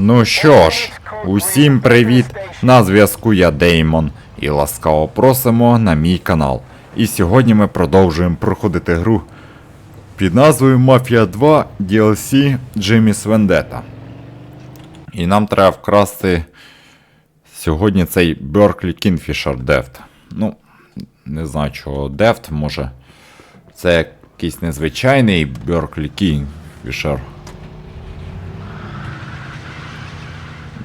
Ну що ж, усім привіт! На зв'язку я Деймон і ласкаво просимо на мій канал. І сьогодні ми продовжуємо проходити гру під назвою Mafia 2 DLC Jimmy's Vendetta. І нам треба вкрасти сьогодні цей Berkeley Kingfisher Deft. Ну, не знаю чого Deft, може. Це якийсь незвичайний Berkeley Kingfisher.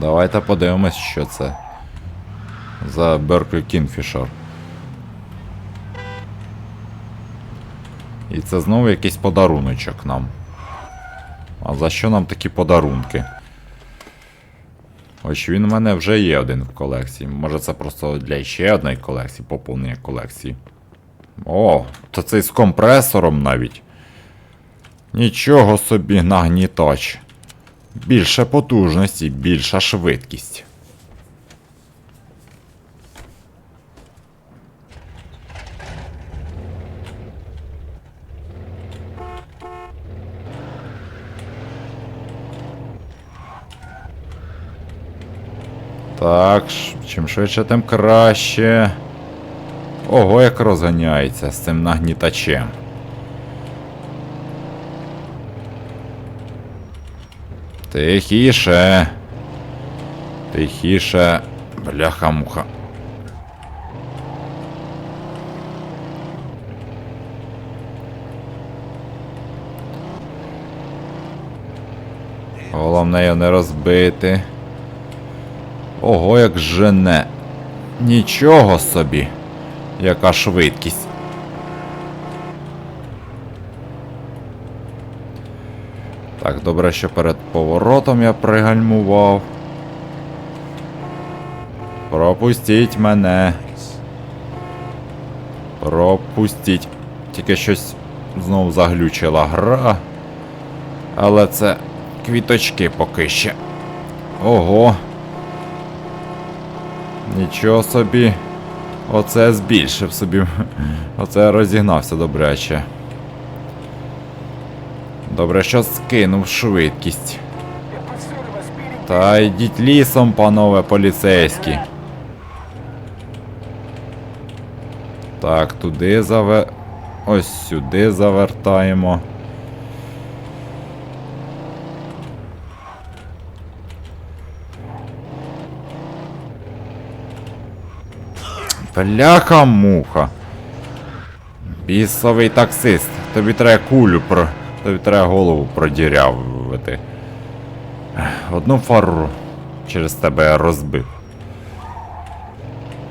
Давайте подивимось, що це за Berkeley Kingfisher. І це знову якийсь подаруночок нам. А за що нам такі подарунки? Ось він у мене вже є один в колекції. Може це просто для ще одної колекції, поповнення колекції. О, то цей з компресором навіть. Нічого собі нагнітач. Більше потужності, більша швидкість. Так, чим швидше, тим краще. Ого, як розганяється з цим нагнітачем. Тихіше. Тихіше. Бляха-муха. Головне його не розбити. Ого, як жене. Нічого собі. Яка швидкість. Так, добре, що перед поворотом я пригальмував. Пропустіть мене. Пропустіть. Тільки щось знову заглючила гра. Але це квіточки поки ще. Ого. Нічого собі. Оце збільшив собі. Оце розігнався добряче. Добре, що скинув швидкість. Та йдіть лісом, панове поліцейські. Так, туди заве. Ось сюди завертаємо. Бляха-муха. Бісовий таксист. Тобі треба кулю про. Тобі треба голову продірявити. Одну фару через тебе розбив.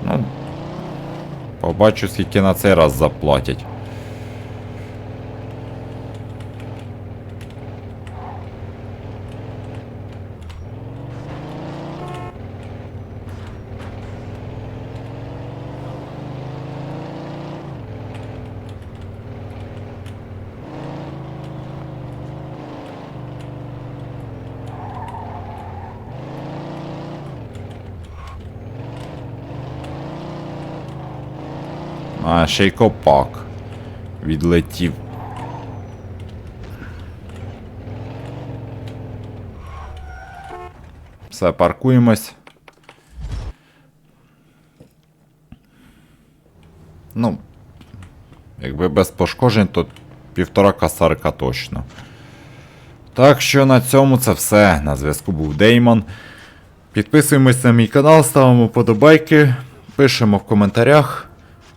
Ну. Побачу, скільки на цей раз заплатять. А, ще й копак. Відлетів. Все, паркуємось. Ну, якби без пошкоджень, то півтора касарика точно. Так що на цьому це все. На зв'язку був Деймон. Підписуємось на мій канал, ставимо подобайки, пишемо в коментарях.